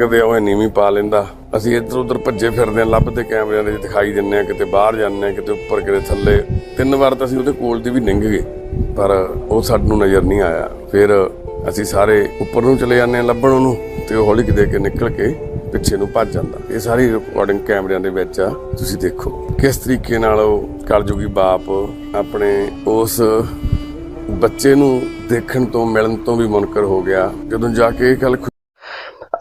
ਕਦੇ ਉਹ ਨੀਵੀਂ ਪਾ ਲੈਂਦਾ। ਅਸੀਂ ਇੱਧਰ ਉੱਧਰ ਭੱਜੇ ਫਿਰਦੇ ਆਂ ਲੱਭਦੇ ਕੈਮਰਿਆਂ ਦੇ ਵਿੱਚ ਦਿਖਾਈ ਦਿੰਨੇ ਆ ਕਿਤੇ ਬਾਹਰ ਜਾਂਦੇ ਆ ਕਿਤੇ ਉੱਪਰ, ਕਿਤੇ ਥੱਲੇ। ਤਿੰਨ ਵਾਰ ਤਾਂ ਅਸੀਂ ਉਹਦੇ ਕੋਲ ਦੀ ਵੀ ਲੰਘ ਗਏ, ਪਰ ਉਹ ਸਾਨੂੰ ਨਜ਼ਰ ਨਹੀਂ ਆਇਆ। ਫਿਰ ਅਸੀਂ ਸਾਰੇ ਉੱਪਰ ਨੂੰ ਚਲੇ ਜਾਂਦੇ ਆ ਲੱਭਣ ਉਹਨੂੰ ਤੇ ਉਹ ਹੌਲੀ ਕਿਤੇ ਕੇ ਨਿਕਲ ਕੇ ਪਿੱਛੇ ਨੂੰ ਭੱਜ ਜਾਂਦਾ। ਇਹ ਸਾਰੀ ਰਿਕਾਰਡਿੰਗ ਕੈਮਰਿਆਂ ਦੇ ਵਿੱਚ ਆ, ਤੁਸੀਂ ਦੇਖੋ ਕਿਸ ਤਰੀਕੇ ਨਾਲ ਉਹ ਕਲਯੁਗੀ ਬਾਪ ਆਪਣੇ ਉਸ ਬੱਚੇ ਨੂੰ ਦੇਖਣ ਤੋਂ, ਮਿਲਣ ਤੋਂ ਵੀ ਮੁਨਕਰ ਹੋ ਗਿਆ। ਜਦੋਂ ਜਾ ਕੇ ਇਹ ਗੱਲ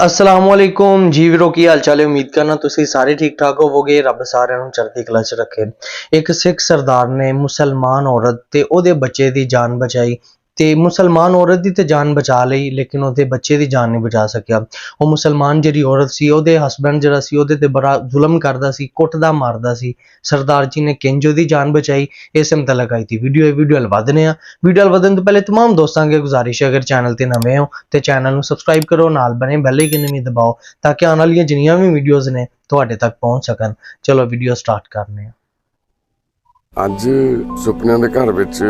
ਅਸਲਾਮ ਵਾਲੇਕੁਮ ਜੀ ਵੀਰੋ, ਕੀ ਹਾਲ ਚਾਲ ਹੈ? ਉਮੀਦ ਕਰਨਾ ਤੁਸੀਂ ਸਾਰੇ ਠੀਕ ਠਾਕ ਹੋਵੋਗੇ। ਰੱਬ ਸਾਰਿਆਂ ਨੂੰ ਚੜ੍ਹਦੀ ਕਲਾ 'ਚ ਰੱਖੇ। ਇੱਕ ਸਿੱਖ ਸਰਦਾਰ ਨੇ ਮੁਸਲਮਾਨ ਔਰਤ ਤੇ ਉਹਦੇ ਬੱਚੇ ਦੀ ਜਾਨ ਬਚਾਈ। ਤੇ ਮੁਸਲਮਾਨ ਔਰਤ ਦੀ ਤੇ ਜਾਨ ਬਚਾ ਲਈ ਲੇਕਿਨ ਉਹਦੇ ਬੱਚੇ ਦੀ ਜਾਨ ਨਹੀਂ ਬਚਾ ਸਕਿਆ ਉਹ ਮੁਸਲਮਾਨ ਜਿਹੜੀ ਔਰਤ ਸੀ ਉਹਦੇ ਹਸਬੰਡ ਜਿਹੜਾ ਸੀ ਉਹਦੇ ਤੇ ਬੜਾ ਜ਼ੁਲਮ ਕਰਦਾ ਸੀ ਕੁੱਟਦਾ ਮਾਰਦਾ ਸੀ ਸਰਦਾਰ ਜੀ ਨੇ ਕਿੰਜ ਉਹਦੀ ਜਾਨ ਬਚਾਈ ਇਸ ਮੁਤਲਕ ਆਈ ਥੀ ਵੀਡੀਓ ਇਹ ਵੀਡੀਓ ਹਲ ਵਧਨੇ ਆ ਵੀਡੀਓ ਹਲ ਵਧਣ ਤੋਂ ਪਹਿਲੇ तमाम ਦੋਸਤਾਂ ਅੱਗੇ ਗੁਜ਼ਾਰਿਸ਼ ਹੈ ਅਗਰ ਚੈਨਲ ਤੇ ਨਵੇਂ ਹੋ ਤੇ ਚੈਨਲ ਨੂੰ ਸਬਸਕ੍ਰਾਈਬ ਕਰੋ ਨਾਲ ਬਣੇ ਬੈਲ ਆਈਕਨ ਵੀ ਦਬਾਓ ਤਾਂ ਕਿ ਆਉਣ ਵਾਲੀਆਂ ਜਿੰਨੀਆਂ ਵੀ ਵੀਡੀਓਜ਼ ਨੇ ਤੁਹਾਡੇ ਤੱਕ ਪਹੁੰਚ ਸਕਣ ਚਲੋ ਵੀਡੀਓ ਸਟਾਰਟ ਕਰਨੇ ਆ ਅੱਜ ਸੁਪਨਿਆਂ ਦੇ ਘਰ ਵਿੱਚ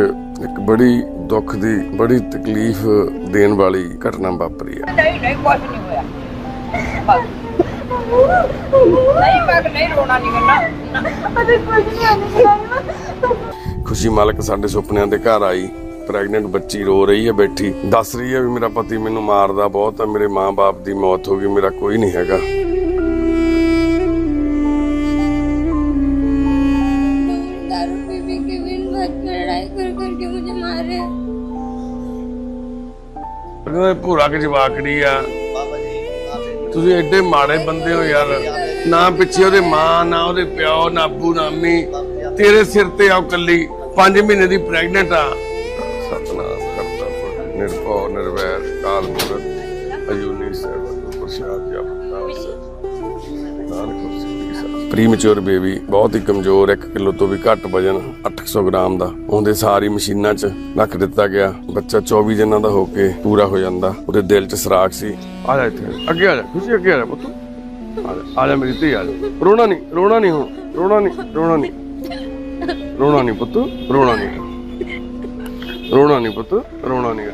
ਇੱਕ ਬੜੀ ਦੁੱਖ ਦੀ ਬੜੀ ਤਕਲੀਫ ਦੇਣ ਵਾਲੀ ਘਟਨਾ ਵਾਪਰੀ ਆ। ਨਹੀਂ ਨਹੀਂ ਕੁਝ ਨਹੀਂ ਹੋਇਆ। ਨਹੀਂ ਮੈਂ ਨਹੀਂ ਰੋਣਾ ਨਹੀਂ ਕਰਨਾ ਅਜੇ ਕੁਝ ਨਹੀਂ ਆਣੀ ਖੁਸ਼ੀ ਮਾਲਕ ਸਾਡੇ ਸੁਪਨਿਆਂ ਦੇ ਘਰ ਆਈ। ਪ੍ਰੈਗਨੈਂਟ ਬੱਚੀ ਰੋ ਰਹੀ ਹੈ ਬੈਠੀ। ਦੱਸ ਰਹੀ ਹੈ ਵੀ ਮੇਰਾ ਪਤੀ ਮੈਨੂੰ ਮਾਰਦਾ ਬਹੁਤ ਆ। ਮੇਰੇ ਮਾਂ-ਬਾਪ ਦੀ ਮੌਤ ਹੋ ਗਈ ਮੇਰਾ ਕੋਈ ਨਹੀਂ ਹੈਗਾ। ਕਹਿੰਦਾ ਭੂਰਾ ਕੇ ਜਵਾਕੜੀ ਆ। ਤੁਸੀਂ ਐਡੇ ਮਾੜੇ ਬੰਦੇ ਹੋ ਯਾਰ। ਨਾ ਪਿੱਛੇ ਉਹਦੇ ਮਾਂ, ਨਾ ਉਹਦੇ ਪਿਓ, ਨਾ ਅੱਬੂ ਨਾ ਅੰਮੀ ਤੇਰੇ ਸਿਰ ਤੇ ਆਉ ਕੱਲੀ। 5 ਮਹੀਨੇ ਦੀ ਪ੍ਰੈਗਨੈਂਟ ਆ। ਸਤਨਾਮ ਕਰਤਾ ਨਿਰਭਉ, ਨਿਰਵੈਰ, ਕਾਲ ਮੂਰਤ ਅਜੂਨੀ ਸਰਵ ਪ੍ਰਸਾਦ ਪ੍ਰੀਮੈਚੁਰ ਬੇਬੀ ਬਹੁਤ ਹੀ ਕਮਜ਼ੋਰ 1 ਕਿਲੋ ਤੋਂ ਵੀ ਘੱਟ ਵਜਨ 800 ਗ੍ਰਾਮ ਦਾ। ਉਹਦੇ ਸਾਰੀ ਮਸ਼ੀਨਾਂ 'ਚ ਰੱਖ ਦਿੱਤਾ ਗਿਆ। ਬੱਚਾ 24 ਦਿਨਾਂ ਦਾ ਹੋ ਕੇ ਪੂਰਾ ਹੋ ਜਾਂਦਾ। ਉਹਦੇ ਦਿਲ 'ਚ ਸਰਾਖ ਸੀ। ਆ ਜਾ ਇੱਥੇ, ਅੱਗੇ ਆ ਜਾ ਖੁਸ਼ੀ ਅੱਗੇ ਆ ਜਾ ਪੁੱਤ। ਆ ਜਾ ਆ ਜਾ ਮੇਰੀ ਧੀ, ਆ ਜਾ। ਰੋਣਾ ਨਹੀਂ ਰੋਣਾ ਨਹੀਂ ਹੁਣ, ਰੋਣਾ ਨਹੀਂ ਰੋਣਾ ਨਹੀਂ। ਰੋਣਾ ਨਹੀਂ ਪੁੱਤ, ਰੋਣਾ ਨਹੀਂ। ਰੋਣਾ ਨਹੀਂ ਪੁੱਤ, ਰੋਣਾ ਨਹੀਂ।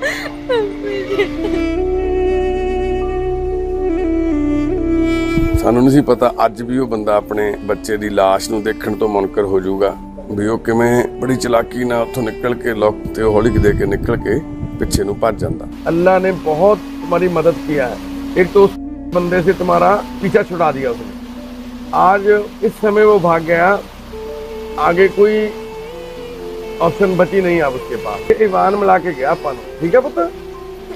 ਸਾਨੂੰ ਨਹੀਂ ਸੀ ਪਤਾ ਅੱਜ ਵੀ ਉਹ ਬੰਦਾ ਆਪਣੇ ਬੱਚੇ ਦੀ ਲਾਸ਼ ਨੂੰ ਦੇਖਣ ਤੋਂ ਮੁਨਕਰ ਹੋ ਜਾਊਗਾ ਵੀ ਉਹ ਕਿਵੇਂ ਬੜੀ ਚਲਾਕੀ ਨਾਲ ਉੱਥੋਂ ਨਿਕਲ ਕੇ ਲੋਕ ਤੇ ਉਹ ਹੌਲੀ ਦੇ ਕੇ ਨਿਕਲ ਕੇ ਪਿੱਛੇ ਨੂੰ ਭੱਜ ਜਾਂਦਾ अल्लाह ने बहुत तुम्हारी मदद किया है एक तो उस बंदे से तुम्हारा पीछा छुड़ा दिया उसने आज इस समय वो भाग गया आगे कोई ऑप्शन बची नहीं अब उसके पास ये ईमान मिला के गया अपन ठीक है पुत्र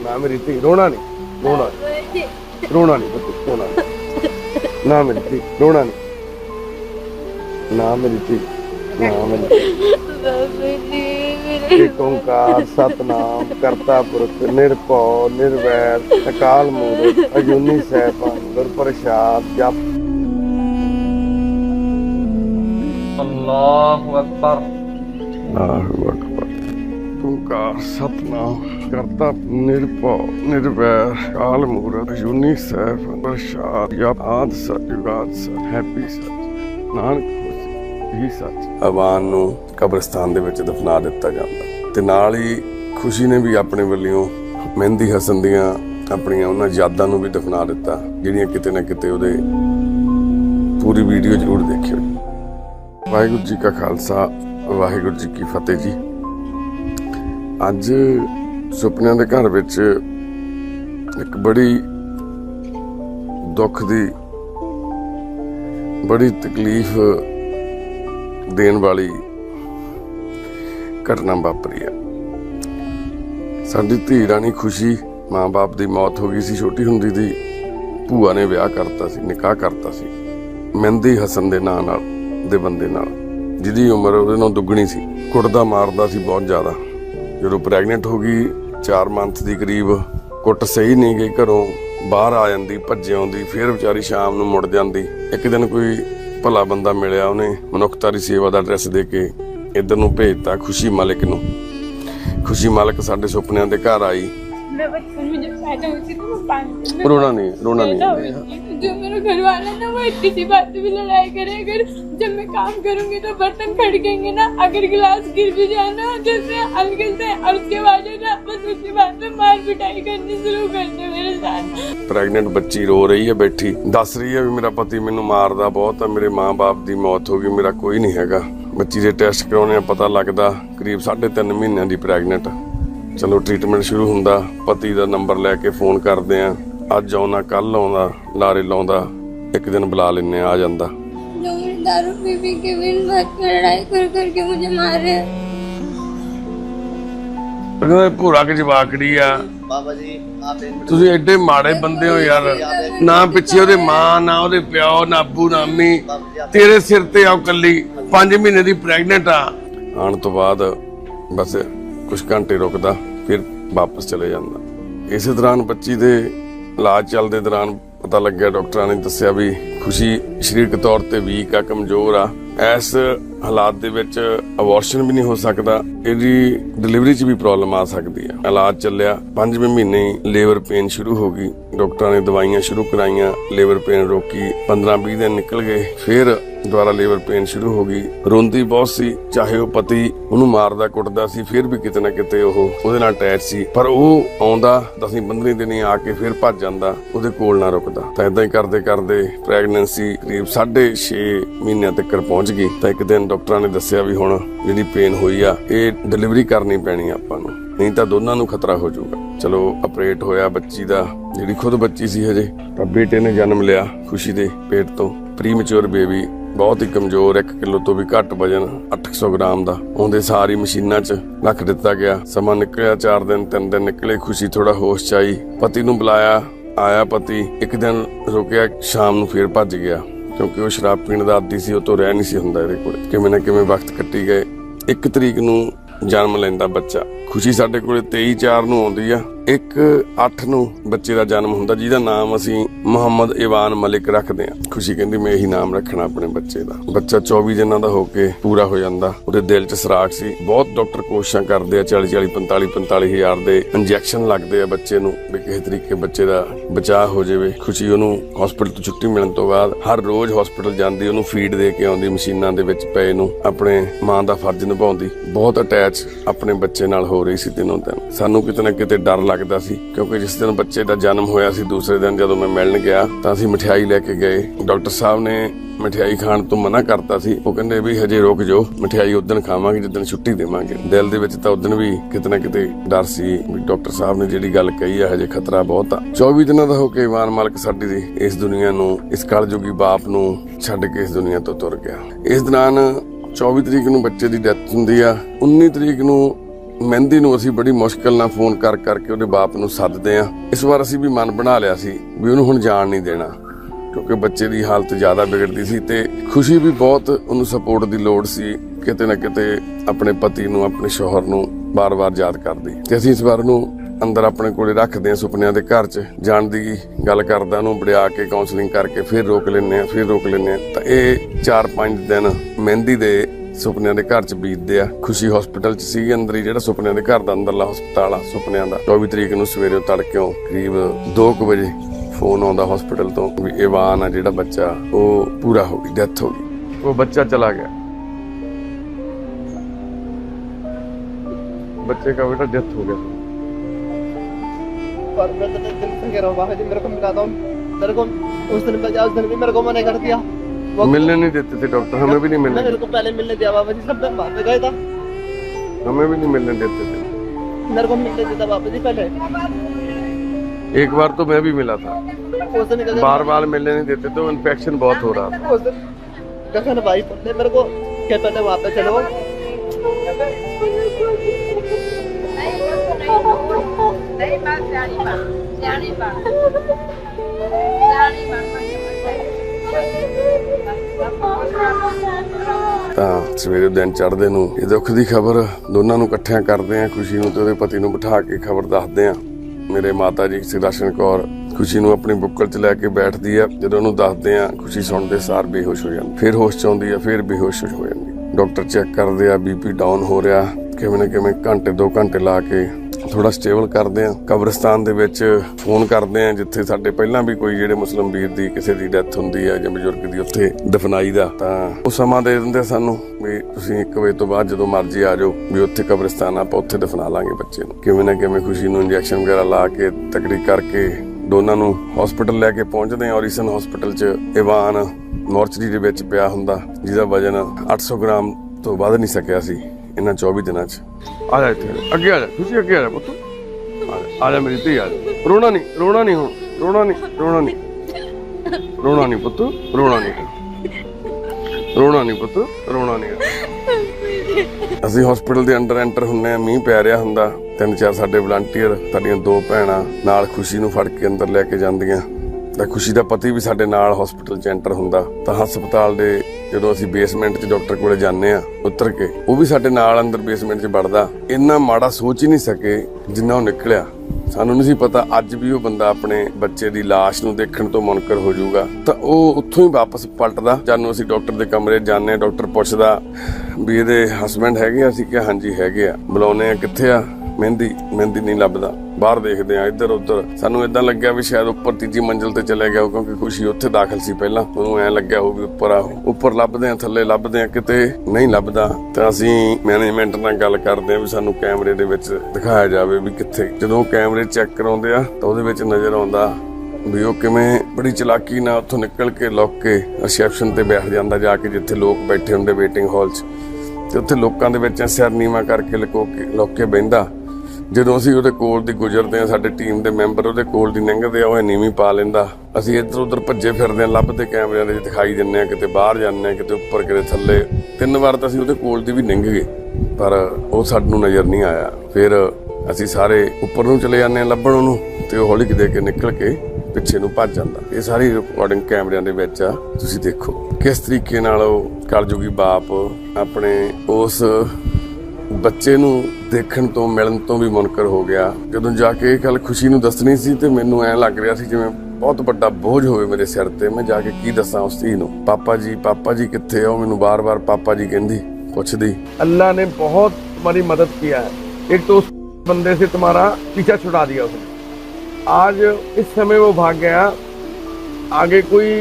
ना मेरी थी रोना नहीं रोना नहीं रोना नहीं पुत्र रोना नहीं ਨਾ ਮੇਰੀ ਧੀ ਰੋਣਾ ਨਹੀਂ ਨਾ ਮੇਰੀ ਧੀ ਨਾ ਮੇਰੀ ਬਾਬੇ ਜੀ ਮੇਰੇ ਏਕ ਓੰਕਾਰ ਸਤਨਾਮ ਕਰਤਾ ਪੁਰਖ ਨਿਰਭਉ ਨਿਰਵੈਰ ਅਕਾਲ ਮੂਰਤ ਅਜੂਨੀ ਸੈਭੰ ਗੁਰ ਪ੍ਰਸਾਦ ਜਪ। ਅੱਲਾਹੁ ਅਕਬਰ। ਅੱਲਾਹੁ ਅਕਬਰ। ਓੰਕਾਰ ਸਤਨਾਮ। ਕਰਤਾ ਨਿਰਭਉ, ਨਿਰਵੈਰ, ਕਾਲ ਮੂਰਤ, ਅਜੂਨੀ ਸੈਫ ਪ੍ਰਸਾਦ ਜਪ ਆਦ ਸਤਿ ਜੁਗਾਦ ਹੈਪੀ ਸਤਿ ਨਾਨਕ ਹੀ ਸੱਚ। ਅਵਾਨ ਨੂੰ ਕਬਰਸਤਾਨ ਦੇ ਵਿੱਚ ਦਫਨਾ ਦਿੱਤਾ ਜਾਂਦਾ। ਤੇ ਨਾਲ ਹੀ ਖੁਸ਼ੀ ਨੇ ਵੀ ਆਪਣੇ ਵੱਲੋਂ ਮਹਿੰਦੀ ਹਸਨ ਦੀਆਂ ਆਪਣੀਆਂ ਉਹਨਾਂ ਯਾਦਾਂ ਨੂੰ ਵੀ ਦਫਨਾ ਦਿੱਤਾ, ਜਿਹੜੀਆਂ ਕਿਤੇ ਨਾ ਕਿਤੇ ਉਹਦੇ ਪੂਰੀ ਵੀਡੀਓ ਜ਼ਰੂਰ ਦੇਖਿਓ ਵਾਹਿਗੁਰੂ ਜੀ ਕਾ ਖਾਲਸਾ, ਵਾਹਿਗੁਰੂ ਜੀ ਕੀ ਫਤਿਹ ਜੀ। ਅੱਜ ਸੁਪਨਿਆਂ ਦੇ ਘਰ ਵਿੱਚ ਇੱਕ ਬੜੀ ਦੁੱਖ ਦੀ, ਬੜੀ ਤਕਲੀਫ ਦੇਣ ਵਾਲੀ ਘਟਨਾ ਵਾਪਰੀ ਹੈ। ਸਾਡੀ ਧੀ ਰਾਣੀ ਖੁਸ਼ੀ ਮਾਂ-ਬਾਪ ਦੀ ਮੌਤ ਹੋ ਗਈ ਸੀ, ਛੋਟੀ ਹੁੰਦੀ ਦੀ ਭੂਆ ਨੇ ਵਿਆਹ ਕਰਤਾ ਸੀ, ਨਿਕਾਹ ਕਰਤਾ ਸੀ, ਮਹਿੰਦੀ ਹਸਨ ਦੇ ਨਾਂ ਨਾਲ, ਦੇ ਬੰਦੇ ਨਾਲ, ਜਿਹਦੀ ਉਮਰ ਉਹਦੇ ਨਾਲ ਦੁੱਗਣੀ ਸੀ। ਕੁੱਟਦਾ, ਮਾਰਦਾ ਸੀ ਬਹੁਤ ਜ਼ਿਆਦਾ। ਜਦੋਂ ਪ੍ਰੈਗਨੈਂਟ ਹੋ ਗਈ 4 ਮੰਥ ਦੀ ਕਰੀਬ ਕੁੱਟ ਸਹੀ ਨਹੀਂ ਗਈ ਘਰੋਂ ਬਾਹਰ ਆ ਜਾਂਦੀ ਭੱਜ ਆਉਂਦੀ ਫਿਰ ਵਿਚਾਰੀ ਸ਼ਾਮ ਨੂੰ ਮੁੜ ਜਾਂਦੀ ਇੱਕ ਦਿਨ ਕੋਈ ਭਲਾ ਬੰਦਾ ਮਿਲਿਆ ਉਹਨੇ ਮਨੁੱਖਤਾ ਦੀ ਸੇਵਾ ਦਾ ਐਡਰੈਸ ਦੇ ਕੇ ਇੱਧਰ ਨੂੰ ਭੇਜਤਾ ਖੁਸ਼ੀ ਮਾਲਕ ਨੂੰ ਖੁਸ਼ੀ ਮਾਲਕ ਸਾਡੇ ਸੁਪਨਿਆਂ ਦੇ ਘਰ ਆਈ मैं बचपन में जब पैदा हुई थी तो मैं पाँच दिन में ਰੋਣਾ ਨਹੀਂ ਰੋਣਾ पैदा नहीं हुई थी जो मेरा घर वाला है ना वो किसी बात पे भी लड़ाई करे अगर जब मैं काम करूंगी तो बर्तन खड़केंगे ना अगर गिलास गिर भी जाए ना जैसे हल्के से और उसके बाद है ना बस उसके बाद में मार पिटाई करनी शुरू कर दे मेरे साथ ਪ੍ਰੈਗਨੈਂਟ ਬੱਚੀ ਰੋ ਰਹੀ ਹੈ ਬੈਠੀ ਦੱਸ ਰਹੀ ਹੈ ਵੀ ਮੇਰਾ ਪਤੀ ਮੈਨੂੰ ਮਾਰਦਾ ਬਹੁਤ ਆ ਮੇਰੇ ਮਾਂ-ਬਾਪ ਦੀ ਮੌਤ ਹੋ ਗਈ ਮੇਰਾ ਕੋਈ ਨਹੀਂ ਹੈਗਾ ਬੱਚੀ ਦੇ ਟੈਸਟ ਕਰਾਉਣੇ ਆ ਪਤਾ ਲੱਗਦਾ ਕਰੀਬ 3.5 ਮਹੀਨਿਆਂ ਦੀ ਪ੍ਰੈਗਨੈਂਟ ਚਲੋ ਟ੍ਰੀਟਮੈਂਟ ਸ਼ੁਰੂ ਹੁੰਦਾ ਪਤੀ ਦਾ ਨੰਬਰ ਲੈ ਕੇ ਫੋਨ ਕਰਦੇ ਆ ਅੱਜ ਆਉਣਾ ਕੱਲ ਆਉਂਦਾ ਲਾਰੇ ਲਾਉਂਦਾ ਇੱਕ ਦਿਨ ਬੁਲਾ ਲੈਨੇ ਆ ਆ ਜਾਂਦਾ जो मेरी दारू पी पी के दिन भर के लड़ाई कर करके मुझे मारे ਕਹਿੰਦਾ ਭੂਰਾ ਕੇ ਜਵਾਕੜੀ ਆ ਬਾਬਾ ਜੀ ਆਪੇ ਤੁਸੀਂ ਐਡੇ ਮਾੜੇ ਬੰਦੇ ਹੋ ਯਾਰ। ਨਾ ਪਿੱਛੇ ਉਹਦੇ ਮਾਂ ਨਾ ਉਹਦੇ ਪਿਓ ਨਾ ਅੱਬੂ ਨਾ ਅੰਮੀ ਤੇਰੇ ਸਿਰ ਤੇ ਆਉ ਕੱਲੀ। 5 ਮਹੀਨੇ ਦੀ ਪ੍ਰੈਗਨੈਂਟ ਆ। ਆਉਣ ਤੋਂ ਬਾਅਦ ਬਸ ਕੁਝ ਘੰਟੇ ਰੁਕਦਾ ਫਿਰ ਵਾਪਸ ਚਲੇ ਜਾਂਦਾ। ਇਸੇ ਦੌਰਾਨ ਬੱਚੀ ਦੇ ਇਲਾਜ ਚੱਲਦੇ ਦੌਰਾਨ ਪਤਾ ਲੱਗਿਆ, ਡਾਕਟਰਾਂ ਨੇ ਦੱਸਿਆ ਵੀ ਖੁਸ਼ੀ ਸਰੀਰਕ ਤੌਰ ਤੇ ਵੀਕ ਆ ਕਮਜ਼ੋਰ ਆ। ਇਸ ਹਾਲਾਤ ਦੇ ਵਿੱਚ ਅਬੋਰਸ਼ਨ ਵੀ ਨਹੀਂ ਹੋ ਸਕਦਾ, ਇਹਦੀ ਡਿਲੀਵਰੀ 'ਚ ਵੀ ਪ੍ਰੋਬਲਮ ਆ ਸਕਦੀ ਹੈ ਇਲਾਜ ਚੱਲਿਆ, ਪੰਜਵੇਂ ਮਹੀਨੇ ਲੇਬਰ ਪੇਨ ਸ਼ੁਰੂ ਹੋ ਗਈ। ਡਾਕਟਰਾਂ ਨੇ ਦਵਾਈਆਂ ਸ਼ੁਰੂ ਕਰਾਈਆਂ, ਲੇਬਰ ਪੇਨ ਰੋਕੀ 15-20 ਦਿਨ ਨਿਕਲ ਗਏ। ਫਿਰ ਦੁਆਰਾ ਲੇਬਰ ਪੇਨ ਸ਼ੁਰੂ ਹੋ ਗਈ। ਰੋਂਦੀ ਬਹੁਤ ਸੀ, ਚਾਹੇ ਉਹ ਪਤੀ ਉਹਨੂੰ ਮਾਰਦਾ ਕੁੱਟਦਾ ਸੀ, ਫਿਰ ਵੀ ਕਿਤੇ ਨਾ ਕਿਤੇ ਉਹ ਉਹਦੇ ਨਾਲ ਅਟੈਚ ਸੀ। ਪਰ ਉਹ ਆਉਂਦਾ ਦਸੀਂ 15 ਦਿਨੀ ਆ ਕੇ ਫਿਰ ਭੱਜ ਜਾਂਦਾ, ਉਹਦੇ ਕੋਲ ਨਾ ਰੁਕਦਾ। ਤਾਂ ਇਦਾਂ ਹੀ ਕਰਦੇ ਕਰਦੇ ਪ੍ਰੈਗਨੈਂਸੀ ਕਰੀਬ 6.5 ਮਹੀਨਿਆਂ ਤੱਕ ਪਹੁੰਚ ਗਈ। ਤਾਂ ਇੱਕ ਦਿਨ ਡਾਕਟਰਾਂ ਨੇ ਦੱਸਿਆ ਵੀ ਹੁਣ ਜਿਹੜੀ ਪੇਨ ਹੋਈ ਆ, ਇਹ ਡਿਲੀਵਰੀ ਕਰਨੀ ਪੈਣੀ ਆ ਆਪਾਂ ਨੂੰ। ਨਹੀਂ ਤਾਂ ਦੋਨਾਂ ਨੂੰ ਖਤਰਾ ਹੋ ਜਾਊਗਾ। ਚਲੋ, ਆਪਰੇਟ ਹੋਇਆ ਬੱਚੀ ਦਾ, ਜਿਹੜੀ ਖੁਦ ਬੱਚੀ ਸੀ ਹਜੇ। ਤਾਂ ਬੇਟੇ ਨੇ ਜਨਮ ਲਿਆ ਖੁਸ਼ੀ ਦੇ ਪੇਟ ਤੋਂ। ਪ੍ਰੀਮੈਚੁਰ ਬੇਬੀ ਬਹੁਤ ਹੀ ਕਮਜ਼ੋਰ 1 ਕਿਲੋ ਤੋਂ ਵੀ ਘੱਟ ਵਜਨ 800 ਗ੍ਰਾਮ ਦਾ। ਉਹਦੇ ਸਾਰੀ ਮਸ਼ੀਨਾਂ 'ਚ ਰੱਖ ਦਿੱਤਾ ਗਿਆ। ਸਮਾਂ ਨਿਕਲਿਆ 4 ਦਿਨ 3 ਦਿਨ ਨਿਕਲੇ, ਖੁਸ਼ੀ ਥੋੜਾ ਹੋਸ਼ 'ਚ ਆਈ। ਪਤੀ ਨੂੰ ਬੁਲਾਇਆ, ਆਇਆ ਪਤੀ। ਇੱਕ ਦਿਨ ਰੁਕਿਆ, ਸ਼ਾਮ ਨੂੰ ਫੇਰ ਭੱਜ ਗਿਆ। ਕਿਉਂਕਿ ਉਹ ਸ਼ਰਾਬ ਪੀਣ ਦਾ ਆਦੀ ਸੀ, ਉਹ ਤੋਂ ਰਹਿ ਨਹੀਂ ਸੀ ਹੁੰਦਾ ਇਹਦੇ ਕੋਲ। ਕਿਵੇਂ ਨਾ ਕਿਵੇਂ ਵਕਤ ਕੱਟੀ ਗਏ। ਇੱਕ ਤਰੀਕ ਨੂੰ ਜਨਮ ਲੈਂਦਾ ਬੱਚਾ। ਖੁਸ਼ੀ ਸਾਡੇ ਕੋਲੇ 23 4 ਨੂੰ ਆਉਂਦੀ ਆ। ਇੱਕ 8 ਨੂੰ ਬੱਚੇ ਦਾ ਜਨਮ ਹੁੰਦਾ, ਜਿਹਦਾ ਨਾਮ ਅਸੀਂ ਮੁਹੰਮਦ ਇਵਾਨ ਮਲਿਕ ਰੱਖਦੇ ਹਾਂ। ਖੁਸ਼ੀ ਕਹਿੰਦੀ, ਮੈਂ ਇਹੀ ਨਾਮ ਰੱਖਣਾ ਆਪਣੇ ਬੱਚੇ ਦਾ। ਬੱਚਾ 24 ਦਿਨਾਂ ਦਾ ਹੋ ਕੇ ਪੂਰਾ ਹੋ ਜਾਂਦਾ। ਉਹਦੇ ਦਿਲ 'ਚ ਸਰਾਖ ਸੀ। ਬਹੁਤ ਡਾਕਟਰ ਕੋਸ਼ਿਸ਼ਾਂ ਕਰਦੇ ਆ 40 40 45 45 ਹਜ਼ਾਰ ਦੇ ਇੰਜੈਕਸ਼ਨ ਲੱਗਦੇ ਆ ਬੱਚੇ ਨੂੰ, ਵੀ ਕਿਸੇ ਤਰੀਕੇ ਬੱਚੇ ਦਾ ਬਚਾਅ ਹੋ ਜਾਵੇ। ਖੁਸ਼ੀ ਉਹਨੂੰ ਹਸਪੀਟਲ ਤੋਂ ਛੁੱਟੀ ਮਿਲਣ ਤੋਂ ਬਾਅਦ ਹਰ ਰੋਜ਼ ਹਸਪੀਟਲ ਜਾਂਦੀ, ਉਹਨੂੰ ਫੀਡ ਦੇ ਕੇ ਆਉਂਦੀ ਮਸ਼ੀਨਾਂ ਦੇ ਵਿੱਚ ਪਏ ਨੂੰ, ਆਪਣੇ ਮਾਂ ਦਾ ਫਰਜ਼ ਨਿਭਾਉਂਦੀ। ਬਹੁਤ ਅਟੈਚ ਆਪਣੇ ਬੱਚੇ ਨਾਲ ਹੋ ਰਹੀ ਸੀ ਦਿਨੋਂ ਦਿਨ। ਸਾਨੂੰ ਕਿਤੇ ਨਾ ਕਿਤੇ ਡਰ ਲੱਗਦਾ ਸੀ, ਕਿਉਂਕਿ ਜਿਸ ਦਿਨ ਬੱਚੇ ਦਾ ਜਨਮ ਹੋਇਆ ਸੀ, ਦੂਸਰੇ ਦਿਨ ਜਦੋਂ ਮੈਂ ਮਿਲਣ ਗਿਆ, ਤਾਂ ਅਸੀਂ ਮਠਿਆਈ ਲੈ ਕੇ ਗਏ। ਡਾਕਟਰ ਸਾਹਿਬ ਨੇ ਮਠਿਆਈ ਖਾਣ ਤੋਂ ਮਨਾ ਕਰਤਾ ਸੀ। ਉਹ ਕਹਿੰਦੇ ਵੀ ਹਜੇ ਰੁਕ ਜਾਓ, ਮਠਿਆਈ ਉਦੋਂ ਖਾਵਾਂਗੇ ਜਿੱਦਣ ਛੁੱਟੀ ਦੇਵਾਂਗੇ। ਦਿਲ ਦੇ ਵਿੱਚ ਤਾਂ ਉਦੋਂ ਵੀ ਕਿਤੇ ਕਿਤੇ ਡਰ ਸੀ ਵੀ ਡਾਕਟਰ ਸਾਹਿਬ ਨੇ ਜਿਹੜੀ ਗੱਲ ਕਹੀ ਆ, ਹਜੇ ਖਤਰਾ ਬਹੁਤ ਆ। 24 ਦਿਨਾਂ ਦਾ ਹੋ ਕੇ ਇਮਾਨ ਮਾਲਕ ਸਾਡੀ ਦੀ ਇਸ ਦੁਨੀਆ ਨੂੰ, ਇਸ ਕਲਯੁਗੀ ਬਾਪ ਨੂੰ ਛੱਡ ਕੇ ਇਸ ਦੁਨੀਆ ਤੋਂ ਤੁਰ ਗਿਆ। ਇਸ ਦੌਰਾਨ 24 ਤਰੀਕ ਨੂੰ ਬੱਚੇ ਦੀ ਡੈਥ ਹੁੰਦੀ ਆ 19 ਤਰੀਕ ਨੂੰ ਮਹਿੰਦੀ ਨੂੰ ਅਸੀਂ ਬੜੀ ਮੁਸ਼ਕਲ ਨਾਲ ਫੋਨ ਕਰ ਕਰਕੇ ਉਹਦੇ ਬਾਪ ਨੂੰ ਸੱਦਦੇ ਆ ਇਸ ਵਾਰ ਅਸੀਂ ਵੀ ਮਨ ਬਣਾ ਲਿਆ ਸੀ ਵੀ ਉਹਨੂੰ ਹੁਣ ਜਾਣ ਨਹੀਂ ਦੇਣਾ, ਕਿਉਂਕਿ ਬੱਚੇ ਦੀ ਹਾਲਤ ਜ਼ਿਆਦਾ ਵਿਗੜਦੀ ਸੀ ਤੇ ਖੁਸ਼ੀ ਵੀ ਬਹੁਤ ਉਹਨੂੰ ਸਪੋਰਟ ਦੀ ਲੋੜ ਸੀ, ਕਿਤੇ ਨਾ ਕਿਤੇ ਆਪਣੇ ਪਤੀ ਨੂੰ, ਆਪਣੇ ਸ਼ੋਹਰ ਨੂੰ ਬਾਰ-ਬਾਰ ਯਾਦ ਕਰਦੀ। ਤੇ ਅਸੀਂ ਇਸ ਵਾਰ ਨੂੰ ਅੰਦਰ ਆਪਣੇ ਕੋਲੇ ਰੱਖਦੇ ਆ ਸੁਪਨਿਆਂ ਦੇ ਘਰ 'ਚ। ਜਾਣ ਦੀ ਗੱਲ ਕਰਦਾ ਉਹਨੂੰ ਵੜਿਆ ਕੇ ਕਾਉਂਸਲਿੰਗ ਕਰਕੇ ਫਿਰ ਰੋਕ ਲੈਂਦੇ ਆ ਫਿਰ ਰੋਕ ਲੈਂਦੇ ਆ ਤਾਂ ਇਹ 4-5 ਦਿਨ ਮਹਿੰਦੀ ਦੇ ਸੁਪਨਿਆਂ ਦੇ ਘਰ 'ਚ ਬੀਤਦੇ ਆ ਖੁਸ਼ੀ ਹਸਪੀਟਲ 'ਚ ਸੀ ਅੰਦਰ ਹੀ ਜਿਹੜਾ ਸੁਪਨਿਆਂ ਦੇ ਘਰ ਦਾ ਅੰਦਰਲਾ ਹਸਪਤਾਲ ਆ ਸੁਪਨਿਆਂ ਦਾ 24 ਤਰੀਕ ਨੂੰ ਸਵੇਰੇ ਤੜਕਿਓਂ ਕਰੀਬ 2:00 ਵਜੇ ਫੋਨ ਆਉਂਦਾ ਹਸਪੀਟਲ ਤੋਂ ਵੀ ਇਵਾਨ ਆ ਜਿਹੜਾ ਬੱਚਾ ਉਹ ਪੂਰਾ ਹੋ ਗਈ ਡੈਥ ਹੋ ਗਈ ਉਹ ਬੱਚਾ ਚਲਾ ਗਿਆ ਬੱਚੇ ਦਾ ਬੇਟਾ ਡੈਥ ਹੋ ਗਿਆ पर मैं तो दिल से कह रहा हूँ बाबा जी मेरे को मिला दो मेरे को उस दिन पे उस दिन भी मेरे को मना कर दिया वो मिलने नहीं देते थे डॉक्टर हमें भी नहीं मिलने मेरे को पहले मिलने दिया बाबा जी सब मैं बाहर गए था। हमें भी नहीं मिलने देते थे। मेरे को मिलने देता बाबा जी पहले। एक बार तो मैं भी मिला था। बार बार मिलने नहीं देते तो इन्फेक्शन बहुत हो रहा था। भाई तुमने मेरे को कहता था वहाँ पे चलो। नहीं बात ਤਾਂ ਸਵੇਰੇ ਦਿਨ ਚੜ੍ਹਦੇ ਨੂੰ ਇਹ ਦੁੱਖ ਦੀ ਖਬਰ ਦੋਨਾਂ ਨੂੰ ਇਕੱਠਿਆਂ ਕਰਦੇ ਆ, ਖੁਸ਼ੀ ਨੂੰ ਤੇ ਉਹਦੇ ਪਤੀ ਨੂੰ ਬਿਠਾ ਕੇ ਖਬਰ ਦੱਸਦੇ ਆ। ਮੇਰੇ ਮਾਤਾ ਜੀ ਸੁਦਰਸ਼ਨ ਕੌਰ ਖੁਸ਼ੀ ਨੂੰ ਆਪਣੀ ਬੁੱਕਲ 'ਚ ਲੈ ਕੇ ਬੈਠਦੀ ਆ, ਜਦੋਂ ਉਹਨੂੰ ਦੱਸਦੇ ਆ, ਖੁਸ਼ੀ ਸੁਣਦੇ ਸਾਰ ਬੇਹੋਸ਼ ਹੋ ਜਾਂਦੀ। ਫਿਰ ਹੋਸ਼ 'ਚ ਆਉਂਦੀ ਆ, ਫਿਰ ਬੇਹੋਸ਼ ਹੋ ਜਾਂਦੀ। ਡਾਕਟਰ ਚੈੱਕ ਕਰਦੇ ਆ, ਬੀਪੀ ਡਾਊਨ ਹੋ ਰਿਹਾ, ਕਿਵੇਂ ਨਾ ਕਿਵੇਂ ਘੰਟੇ 2 ਘੰਟੇ ਲਾ ਕੇ ਥੋੜਾ ਸਟੇਬਲ ਕਰਦੇ ਆ। ਕਬਰਸਤਾਨ ਦੇ ਵਿੱਚ ਫੋਨ ਕਰਦੇ ਆ, ਜਿੱਥੇ ਸਾਡੇ ਪਹਿਲਾਂ ਵੀ ਕੋਈ ਜਿਹੜੇ ਮੁਸਲਮ ਵੀਰ ਦੀ ਕਿਸੇ ਦੀ ਡੈਥ ਹੁੰਦੀ ਹੈ ਜਾਂ ਬਜ਼ੁਰਗ ਦੀ ਉੱਥੇ ਦਫਨਾਈ ਦਾ। ਤਾਂ ਉਹ ਸਮਾਂ ਦੇ ਦਿੰਦੇ ਸਾਨੂੰ ਵੀ ਤੁਸੀਂ 1 ਵਜੇ ਤੋਂ ਬਾਅਦ ਜਦੋਂ ਮਰਜ਼ੀ ਆ ਜਾਓ ਵੀ ਉੱਥੇ ਕਬਰਸਤਾਨ ਆਪਾਂ ਉੱਥੇ ਦਫਨਾ ਲਾਂਗੇ ਬੱਚੇ ਨੂੰ। ਕਿਵੇਂ ਨਾ ਕਿਵੇਂ ਖੁਸ਼ੀ ਨੂੰ ਇੰਜੈਕਸ਼ਨ ਵਗੈਰਾ ਲਾ ਕੇ ਤਕੜੀ ਕਰਕੇ ਦੋਨਾਂ ਨੂੰ ਹਸਪੀਟਲ ਲੈ ਕੇ ਪਹੁੰਚਦੇ ਆ ਔਰੀਸਨ ਹਸਪੀਟਲ 'ਚ ਇਵਾਨ ਮੋਰਚਰੀ ਦੇ ਵਿੱਚ ਪਿਆ ਹੁੰਦਾ, ਜਿਹਦਾ ਵਜਨ 800 ਗ੍ਰਾਮ ਤੋਂ ਵੱਧ ਨਹੀਂ ਸਕਿਆ ਸੀ। ਇਹਨਾਂ 24 ਦਿਨਾਂ 'ਚ। ਆ ਜਾ ਇੱਥੇ, ਅੱਗੇ ਆ ਜਾ ਖੁਸ਼ੀ ਅੱਗੇ ਆ ਜਾ ਪੁੱਤ। ਆ ਜਾ- ਆ ਜਾ ਮੇਰੀ ਧੀ, ਆ ਜਾ। ਰੋਣਾ ਨਹੀਂ ਰੋਣਾ ਨਹੀਂ ਹੁਣ, ਰੋਣਾ ਨਹੀਂ ਰੋਣਾ ਨਹੀਂ। ਰੋਣਾ ਨਹੀਂ ਪੁੱਤ, ਰੋਣਾ ਨਹੀਂ। ਰੋਣਾ ਨਹੀਂ ਪੁੱਤ, ਰੋਣਾ ਨਹੀਂ। ਅਸੀਂ ਹਸਪੀਟਲ ਦੇ ਅੰਡਰ ਐਂਟਰ ਹੁੰਨੇ ਆ, ਮੀਂਹ ਪੈ ਰਿਹਾ ਹੁੰਦਾ। ਤਿੰਨ ਚਾਰ ਸਾਡੇ ਵਲੰਟੀਅਰ ਸਾਡੀਆਂ ਦੋ ਭੈਣਾਂ ਨਾਲ ਖੁਸ਼ੀ ਨੂੰ ਫੜ ਕੇ ਅੰਦਰ ਲੈ ਕੇ ਜਾਂਦੀਆਂ। ਤਾਂ ਖੁਸ਼ੀ ਦਾ ਪਤੀ ਵੀ ਸਾਡੇ ਨਾਲ ਹਸਪੀਟਲ 'ਚ ਐਂਟਰ ਹੁੰਦਾ। ਤਾਂ ਹਸਪਤਾਲ ਦੇ ਜਦੋਂ ਅਸੀਂ ਬੇਸਮੈਂਟ 'ਚ ਡਾਕਟਰ ਕੋਲੇ ਜਾਂਦੇ ਆ ਉਤਰ ਕੇ, ਉਹ ਵੀ ਸਾਡੇ ਨਾਲ ਅੰਦਰ ਬੇਸਮੈਂਟ 'ਚ ਵੜਦਾ। ਇੰਨਾ ਮਾੜਾ ਸੋਚ ਹੀ ਨਹੀਂ ਸਕੇ ਜਿੰਨਾ ਉਹ ਨਿਕਲਿਆ। ਸਾਨੂੰ ਨਹੀਂ ਸੀ ਪਤਾ ਅੱਜ ਵੀ ਉਹ ਬੰਦਾ ਆਪਣੇ ਬੱਚੇ ਦੀ ਲਾਸ਼ ਨੂੰ ਦੇਖਣ ਤੋਂ ਮੁਨਕਰ ਹੋ ਜਾਊਗਾ। ਤਾਂ ਉਹ ਉੱਥੋਂ ਹੀ ਵਾਪਸ ਪਲਟਦਾ। ਜਾਨੂੰ ਅਸੀਂ ਡਾਕਟਰ ਦੇ ਕਮਰੇ ਜਾਂਦੇ ਹਾਂ ਡਾਕਟਰ ਪੁੱਛਦਾ ਵੀ ਇਹਦੇ ਹਸਬੰਡ ਹੈਗੇ ਆ? ਅਸੀਂ ਕਿਹਾ, ਹਾਂਜੀ, ਹੈਗੇ ਆ। ਬੁਲਾਉਨੇ ਆ ਕਿੱਥੇ ਆ? ਮਹਿੰਦੀ ਮਹਿੰਦੀ ਨਹੀਂ ਲੱਭਦਾ। ਬਾਹਰ ਦੇਖਦੇ ਆ ਇੱਧਰ, ਉੱਧਰ। ਸਾਨੂੰ ਇਦਾਂ ਲੱਗਿਆ ਵੀ ਸ਼ਾਇਦ ਉੱਪਰ ਤੀਜੀ ਮੰਜ਼ਲ ਤੇ ਚਲੇ ਗਿਆ ਕਿਉਂਕਿ ਖੁਸ਼ੀ ਉੱਥੇ ਦਾਖਲ ਸੀ ਪਹਿਲਾਂ। ਉਹਨੂੰ ਐ ਲੱਗਿਆ ਹੋਊ ਵੀ ਉੱਪਰ ਆ ਉੱਪਰ ਲੱਭਦੇ ਆ ਥੱਲੇ ਲੱਭਦੇ ਆ ਕਿਤੇ ਨਹੀਂ ਲੱਭਦਾ। ਤਾਂ ਅਸੀਂ ਮੈਨੇਜਮੈਂਟ ਨਾਲ ਗੱਲ ਕਰਦੇ ਆ ਵੀ ਸਾਨੂੰ ਕੈਮਰੇ ਦੇ ਵਿੱਚ ਦਿਖਾਇਆ ਜਾਵੇ ਵੀ ਕਿੱਥੇ। ਜਦੋਂ ਕੈਮਰੇ ਚੈੱਕ ਕਰਾਉਂਦੇ ਆ, ਤਾਂ ਉਹਦੇ ਵਿੱਚ ਨਜ਼ਰ ਆਉਂਦਾ ਵੀ ਉਹ ਕਿਵੇਂ ਬੜੀ ਚਲਾਕੀ ਨਾਲ ਉੱਥੋਂ ਨਿਕਲ ਕੇ, ਲੁੱਕ ਕੇ ਰਿਸੈਪਸ਼ਨ ਤੇ ਬੈਠ ਜਾਂਦਾ ਜਾ ਕੇ, ਜਿੱਥੇ ਲੋਕ ਬੈਠੇ ਹੁੰਦੇ ਵੇਟਿੰਗ ਹਾਲ 'ਚ। ਤੇ ਉੱਥੇ ਲੋਕਾਂ ਦੇ ਵਿੱਚ ਸਿਰ ਨੀਵਾ ਕਰਕੇ ਲੁਕੋ ਕੇ, ਲੁੱਕ ਕੇ ਬਹਿੰਦਾ। ਜਦੋਂ ਅਸੀਂ ਉਹਦੇ ਕੋਲ ਦੀ ਗੁਜ਼ਰਦੇ ਆ ਸਾਡੇ ਟੀਮ ਦੇ ਮੈਂਬਰ ਉਹਦੇ ਕੋਲ ਦੀ ਲੰਘਦੇ ਆ, ਉਹ ਨੀਵੀਂ ਪਾ ਲੈਂਦਾ। ਅਸੀਂ ਇੱਧਰ ਉੱਧਰ ਭੱਜੇ ਫਿਰਦੇ ਆ ਲੱਭਦੇ ਕੈਮਰਿਆਂ ਦੇ ਦਿਖਾਈ ਦਿੰਨੇ ਆ ਕਿਤੇ ਬਾਹਰ ਜਾਂਦੇ ਆ ਕਿਤੇ ਉੱਪਰ, ਕਿਤੇ ਥੱਲੇ। ਤਿੰਨ ਵਾਰ ਤਾਂ ਅਸੀਂ ਉਹਦੇ ਕੋਲ ਦੀ ਵੀ ਲੰਘ ਗਏ, ਪਰ ਉਹ ਸਾਨੂੰ ਨਜ਼ਰ ਨਹੀਂ ਆਇਆ। ਫਿਰ ਅਸੀਂ ਸਾਰੇ ਉੱਪਰ ਨੂੰ ਚਲੇ ਜਾਂਦੇ ਆ ਲੱਭਣ ਉਹਨੂੰ, ਤੇ ਉਹ ਹੌਲੀ ਕਿਤੇ ਕੇ ਨਿਕਲ ਕੇ ਪਿੱਛੇ ਨੂੰ ਭੱਜ ਜਾਂਦਾ। ਇਹ ਸਾਰੀ ਰਿਕਾਰਡਿੰਗ ਕੈਮਰਿਆਂ ਦੇ ਵਿੱਚ ਆ, ਤੁਸੀਂ ਦੇਖੋ। ਕਿਸ ਤਰੀਕੇ ਨਾਲ ਉਹ ਕਲਯੁਗੀ ਬਾਪ ਆਪਣੇ ਉਸ ਬੱਚੇ ਨੂੰ ਦੇਖਣ ਤੋਂ ਮਿਲਣ ਤੋਂ ਵੀ ਮੁਨਕਰ ਹੋ ਗਿਆ ਜਦੋਂ ਜਾ ਕੇ ਇਹ ਗੱਲ ਖੁਸ਼ੀ ਨੂੰ ਦੱਸਣੀ ਸੀ ਤੇ ਮੈਨੂੰ ਐ ਲੱਗ ਰਿਹਾ ਸੀ ਜਿਵੇਂ ਬਹੁਤ ਵੱਡਾ ਬੋਝ ਹੋਵੇ ਮੇਰੇ ਸਿਰ ਤੇ ਮੈਂ ਜਾ ਕੇ ਕੀ ਦੱਸਾਂ ਉਸ ਧੀ ਨੂੰ ਪਾਪਾ ਜੀ ਪਾਪਾ ਜੀ ਕਿੱਥੇ ਆ ਉਹ ਮੈਨੂੰ ਬਾਰ-ਬਾਰ ਪਾਪਾ ਜੀ ਕਹਿੰਦੀ ਪੁੱਛਦੀ अल्लाह ने बहुत तुम्हारी मदद किया है एक तो उस बंदे से तुम्हारा पीछा छुड़ा दिया उसने आज इस समय वो भाग गया आगे कोई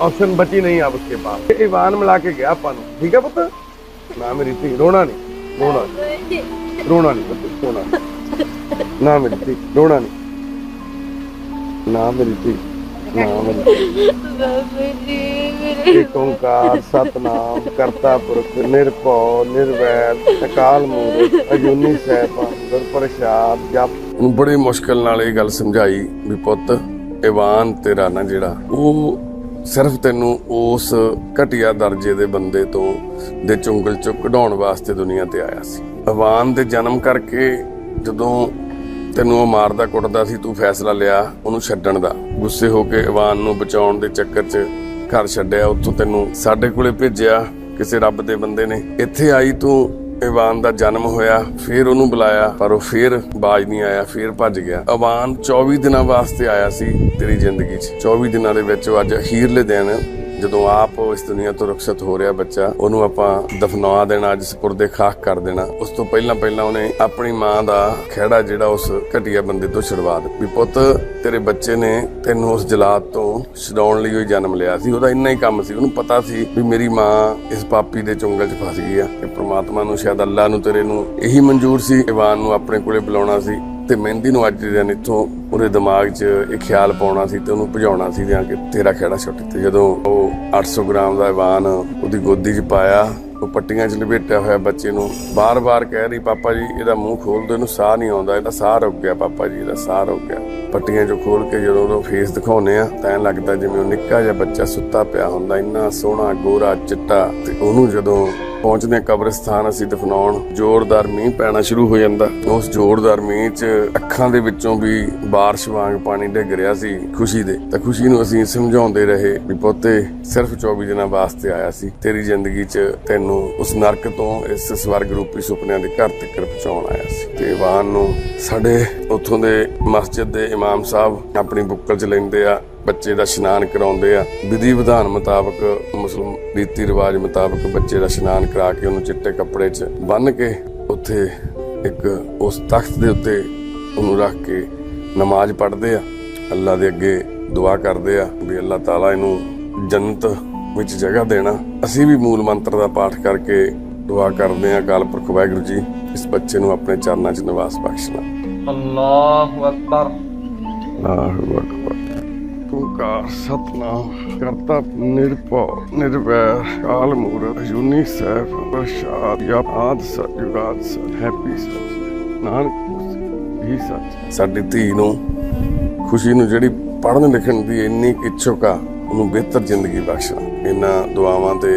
ऑप्शन बची नहीं अब उसके पास ये ईवान मिला के गया अपन ठीक है पुत्र ਨਾ ਮੇਰੀ ਧੀ ਰੋਣਾ ਨਹੀਂ ਰੋਣਾ ਰੋਣਾ ਨਹੀਂ ਬੱਤੀ ਰੋਣਾ ਨਾ। ਮੇਰੀ ਧੀ, ਰੋਣਾ ਨਹੀਂ ਨਾ ਮੇਰੀ ਧੀ, ਨਾ ਮੇਰੀ ਧੀ। ਬਾਬਾ ਜੀ ਮੇਰੇ ਏਕ ਓੰਕਾਰ ਸਤਨਾਮ, ਕਰਤਾ ਪੁਰਖ, ਨਿਰਭਉ, ਨਿਰਵੈਰ, ਅਕਾਲ ਮੂਰਤ ਅਜੂਨੀ ਸੈਭੰ ਗੁਰ ਪ੍ਰਸਾਦ ਜਪ। ਬੜੀ ਮੁਸ਼ਕਲ ਨਾਲ ਇਹ ਗੱਲ ਸਮਝਾਈ ਵੀ ਪੁੱਤ, ਇਵਾਨ ਤੇਰਾ ਨਾ ਜਿਹੜਾ, ਉਹ ਸਿਰਫ ਤੈਨੂੰ ਉਸ ਘਟੀਆ ਦਰਜੇ ਦੇ ਬੰਦੇ ਤੋਂ, ਦੇ ਚੁੰਗਲ ਚੋਂ ਕਢਾਉਣ ਵਾਸਤੇ ਦੁਨੀਆ ਤੇ ਆਇਆ ਸੀ। ਇਵਾਨ ਦੇ ਜਨਮ ਕਰਕੇ ਜਦੋਂ ਤੈਨੂੰ ਉਹ ਮਾਰਦਾ ਕੁੱਟਦਾ ਸੀ, ਤੂੰ ਫੈਸਲਾ ਲਿਆ ਉਹਨੂੰ ਛੱਡਣ ਦਾ। ਗੁੱਸੇ ਹੋ ਕੇ ਅਵਾਨ ਨੂੰ ਬਚਾਉਣ ਦੇ ਚੱਕਰ 'ਚ ਘਰ ਛੱਡਿਆ, ਉੱਥੋਂ ਤੈਨੂੰ ਸਾਡੇ ਕੋਲੇ ਭੇਜਿਆ ਕਿਸੇ ਰੱਬ ਦੇ ਬੰਦੇ ਨੇ। ਇੱਥੇ ਆਈ ਤੂੰ ਇਵਾਨ ਦਾ ਜਨਮ ਹੋਇਆ, ਫਿਰ ਉਹਨੂੰ ਬੁਲਾਇਆ, ਪਰ ਉਹ ਫਿਰ ਬਾਜ ਨਹੀਂ ਆਇਆ, ਫਿਰ ਭੱਜ ਗਿਆ। ਇਵਾਨ 24 ਦਿਨਾਂ ਵਾਸਤੇ ਆਇਆ ਸੀ ਤੇਰੀ ਜ਼ਿੰਦਗੀ 'ਚ। 24 ਦਿਨਾਂ ਦੇ ਵਿੱਚ ਉਹ ਅੱਜ ਅਖੀਰਲੇ ਦਿਨ ਜਦੋਂ ਆਪ ਇਸ ਦੁਨੀਆ ਤੋਂ ਰੁਖਸਤ ਹੋ ਰਿਹਾ ਬੱਚਾ, ਉਹਨੂੰ ਆਪਾਂ ਦਫਨਾ ਦੇਣਾ, ਅੱਜ ਸਪੁਰਦੇ ਖਾਕ ਕਰ ਦੇਣਾ, ਉਸ ਤੋਂ ਪਹਿਲਾਂ ਪਹਿਲਾਂ ਉਹਨੇ ਆਪਣੀ ਮਾਂ ਦਾ ਖਿਹੜਾ ਜਿਹੜਾ ਉਸ ਘਟੀਆ ਬੰਦੇ ਤੋਂ ਛੁਡਵਾ ਦੇ ਵੀ ਪੁੱਤ, ਤੇਰੇ ਬੱਚੇ ਨੇ ਤੈਨੂੰ ਉਸ ਜਲਾਦ ਤੋਂ ਛਡਾਉਣ ਲਈ ਉਹ ਜਨਮ ਲਿਆ ਸੀ, ਉਹਦਾ ਇੰਨਾ ਹੀ ਕੰਮ ਸੀ। ਉਹਨੂੰ ਪਤਾ ਸੀ ਵੀ ਮੇਰੀ ਮਾਂ ਇਸ ਪਾਪੀ ਦੇ ਚੁੰਗਲ 'ਚ ਫਸ ਗਈ ਆ। ਤੇ ਪ੍ਰਮਾਤਮਾ ਨੂੰ ਸ਼ਾਇਦ ਅੱਲਾ ਨੂੰ, ਤੇਰੇ ਨੂੰ ਇਹੀ ਮਨਜ਼ੂਰ ਸੀ, ਇਵਾਨ ਨੂੰ ਆਪਣੇ ਕੋਲੇ ਬੁਲਾਉਣਾ ਸੀ। ਤੇ ਮਹਿੰਦੀ ਨੂੰ ਅੱਜ ਦਿਨ ਇੱਥੋਂ ਉਹਦੇ ਦਿਮਾਗ 'ਚ ਇਹ ਖਿਆਲ ਪਾਉਣਾ ਸੀ ਤੇ ਉਹਨੂੰ ਭਜਾਉਣਾ ਸੀ ਜਾਂ ਕਿ ਤੇਰਾ ਖੇੜਾ ਛੁੱਟ ਤੇ ਜਦੋਂ ਉਹ 800 ਗ੍ਰਾਮ ਦਾ ਇਵਾਨ ਉਹਦੀ ਗੋਦੀ 'ਚ ਪਾਇਆ, ਉਹ ਪੱਟੀਆਂ 'ਚ ਲਪੇਟਿਆ ਹੋਇਆ ਬੱਚੇ ਨੂੰ, ਬਾਰ-ਬਾਰ ਕਹਿ ਰਹੀ, ਪਾਪਾ ਜੀ, ਇਹਦਾ ਮੂੰਹ ਖੋਲ ਦਿਓ, ਇਹਨੂੰ ਸਾਹ ਨਹੀਂ ਆਉਂਦਾ, ਇਹਦਾ ਸਾਹ ਰੁਕ ਗਿਆ, ਪਾਪਾ ਜੀ, ਇਹਦਾ ਸਾਹ ਰੁਕ ਗਿਆ। ਪੱਟੀਆਂ 'ਚੋਂ ਖੋਲ ਕੇ ਜਦੋਂ ਉਹਦਾ ਫੇਸ ਦਿਖਾਉਨੇ ਆ ਤਾਂ ਲੱਗਦਾ ਜਿਵੇਂ ਉਹ ਨਿੱਕਾ ਜਿਹਾ ਬੱਚਾ ਸੁੱਤਾ ਪਿਆ ਹੁੰਦਾ, ਇੰਨਾ ਸੋਹਣਾ, ਗੋਰਾ, ਚਿੱਟਾ, ਤੇ ਉਹਨੂੰ ਜਦੋਂ ਪਹੁੰਚਦੇ ਹਾਂ ਕਬਰਸਤਾਨ, ਅਸੀਂ ਦਫਨਾਉਣ। ਜ਼ੋਰਦਾਰ ਮੀਂਹ ਪੈਣਾ ਸ਼ੁਰੂ ਹੋ ਜਾਂਦਾ। ਉਸ ਜ਼ੋਰਦਾਰ ਮੀਂਹ 'ਚ ਅੱਖਾਂ ਦੇ ਵਿੱਚੋਂ ਵੀ ਬਾਰਿਸ਼ ਵਾਂਗ ਪਾਣੀ ਡਿੱਗ ਰਿਹਾ ਸੀ ਖੁਸ਼ੀ ਦੇ। ਤਾਂ ਖੁਸ਼ੀ ਨੂੰ ਅਸੀਂ ਸਮਝਾਉਂਦੇ ਰਹੇ ਵੀ ਪੁੱਤੇ, ਸਿਰਫ 24 ਦਿਨਾਂ ਵਾਸਤੇ ਆਇਆ ਸੀ। ਤੇਰੀ ਜ਼ਿੰਦਗੀ 'ਚ ਤੈਨੂੰ ਉਸ ਨਰਕ ਤੋਂ, ਇਸ ਸਵਰਗ ਰੂਪੀ ਸੁਪਨਿਆਂ ਦੇ ਘਰ ਤੱਕ ਪਹੁੰਚਾਉਣ ਆਇਆ ਸੀ। ਤੇ ਵਾਹਨ ਨੂੰ ਸਾਡੇ ਉੱਥੋਂ ਦੇ ਮਸਜਿਦ ਦੇ ਇਮਾਮ ਸਾਹਿਬ ਆਪਣੀ ਬੁੱਕਲ 'ਚ ਲੈਂਦੇ ਆ। ਬੱਚੇ ਦਾ ਇਸ਼ਨਾਨ ਕਰਾਉਂਦੇ ਆ। ਵਿਧੀ ਵਿਧਾਨ ਮੁਤਾਬਕ ਮੁਸਲਮ ਰੀਤੀ ਰਿਵਾਜ ਮੁਤਾਬਕ ਬੱਚੇ ਦਾ ਇਸ਼ਨਾਨ ਕਰਾ ਕੇ ਉਹਨੂੰ ਚਿੱਟੇ ਕੱਪੜੇ 'ਚ ਬੰਨ੍ਹ ਕੇ ਉੱਥੇ ਇੱਕ ਉਸ ਤਖਤ ਦੇ ਉੱਤੇ ਉਹਨੂੰ ਰੱਖ ਕੇ ਨਮਾਜ਼ ਪੜ੍ਹਦੇ ਆ। ਅੱਲਾ ਦੇ ਅੱਗੇ ਦੁਆ ਕਰਦੇ ਆ ਵੀ ਅੱਲਾ ਤਾਲਾ ਇਹਨੂੰ ਜੰਨਤ ਵਿੱਚ ਜਗ੍ਹਾ ਦੇਣਾ। ਅਸੀਂ ਵੀ ਮੂਲ ਮੰਤਰ ਦਾ ਪਾਠ ਕਰਕੇ ਦੁਆ ਕਰਦੇ ਆ ਅਕਾਲ ਪੁਰਖ ਵਾਹਿਗੁਰੂ ਜੀ ਇਸ ਬੱਚੇ ਨੂੰ ਆਪਣੇ ਚਰਨਾਂ 'ਚ ਨਿਵਾਸ ਬਖਸ਼ਣਾ। ਅੱਲਾਹੁ ਅਕਬਰ। ਆਹੁ ਅਕਬਰ। ਓੰਕਾਰ ਸਤਨਾਮ ਕਰਤਾ ਨਿਰਭਉ, ਨਿਰਵੈਰ ਕਾਲ ਮੂਰਤ ਜੁਨੀ ਸੈਫ ਪ੍ਰਸ਼ਾਦ ਜਪ ਆਦ ਸਤਿਗਾਤ ਸਤ ਹੈਪੀ ਸਤ ਨਾਨਕ ਹੀ ਸਤ ਸਾਡੀ ਧੀ ਨੂੰ, ਖੁਸ਼ੀ ਨੂੰ ਜਿਹੜੀ ਪੜ੍ਹਨ ਲਿਖਣ ਦੀ ਇੰਨੀ ਇੱਛੁਕ ਆ, ਉਹਨੂੰ ਬਿਹਤਰ ਜ਼ਿੰਦਗੀ ਬਖਸ਼ਣਾ ਇਹਨਾਂ ਦੁਆਵਾਂ ਤੇ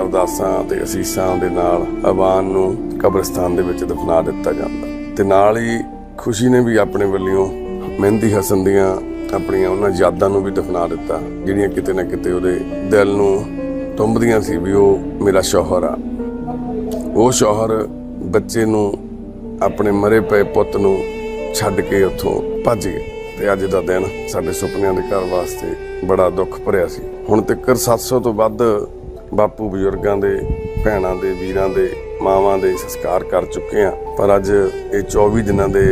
ਅਰਦਾਸਾਂ ਤੇ ਅਸੀਸਾਂ ਦੇ ਨਾਲ ਅਵਾਨ ਨੂੰ ਕਬਰਸਤਾਨ ਦੇ ਵਿੱਚ ਦਫਨਾ ਦਿੱਤਾ ਜਾਂਦਾ। ਤੇ ਨਾਲ ਹੀ ਖੁਸ਼ੀ ਨੇ ਵੀ ਆਪਣੇ ਵੱਲੋਂ ਮਹਿੰਦੀ ਹਸਨ ਦੀਆਂ ਆਪਣੀਆਂ ਉਹਨਾਂ ਯਾਦਾਂ ਨੂੰ ਵੀ ਦਫਨਾ ਦਿੱਤਾ, ਜਿਹੜੀਆਂ ਕਿਤੇ ਨਾ ਕਿਤੇ ਉਹਦੇ ਦਿਲ ਨੂੰ ਤੁੰਬਦੀਆਂ ਸੀ ਵੀ ਉਹ ਮੇਰਾ ਸ਼ੌਹਰ ਆ। ਉਹ ਸ਼ੌਹਰ ਬੱਚੇ ਨੂੰ, ਆਪਣੇ ਮਰੇ ਪਏ ਪੁੱਤ ਨੂੰ ਛੱਡ ਕੇ ਉੱਥੋਂ ਭੱਜ ਗਿਆ ਤੇ ਅੱਜ ਦਾ ਦਿਨ ਸਾਡੇ ਸੁਪਨਿਆਂ ਦੇ ਘਰ ਵਾਸਤੇ ਬੜਾ ਦੁੱਖ ਭਰਿਆ ਸੀ। ਹੁਣ ਤੱਕ 700 ਤੋਂ ਵੱਧ ਬਾਪੂ ਬਜ਼ੁਰਗਾਂ ਦੇ, ਭੈਣਾਂ ਦੇ, ਵੀਰਾਂ ਦੇ, ਮਾਵਾਂ ਦੇ ਸੰਸਕਾਰ ਕਰ ਚੁੱਕੇ ਆ ਪਰ ਅੱਜ ਇਹ 24 ਦਿਨਾਂ ਦੇ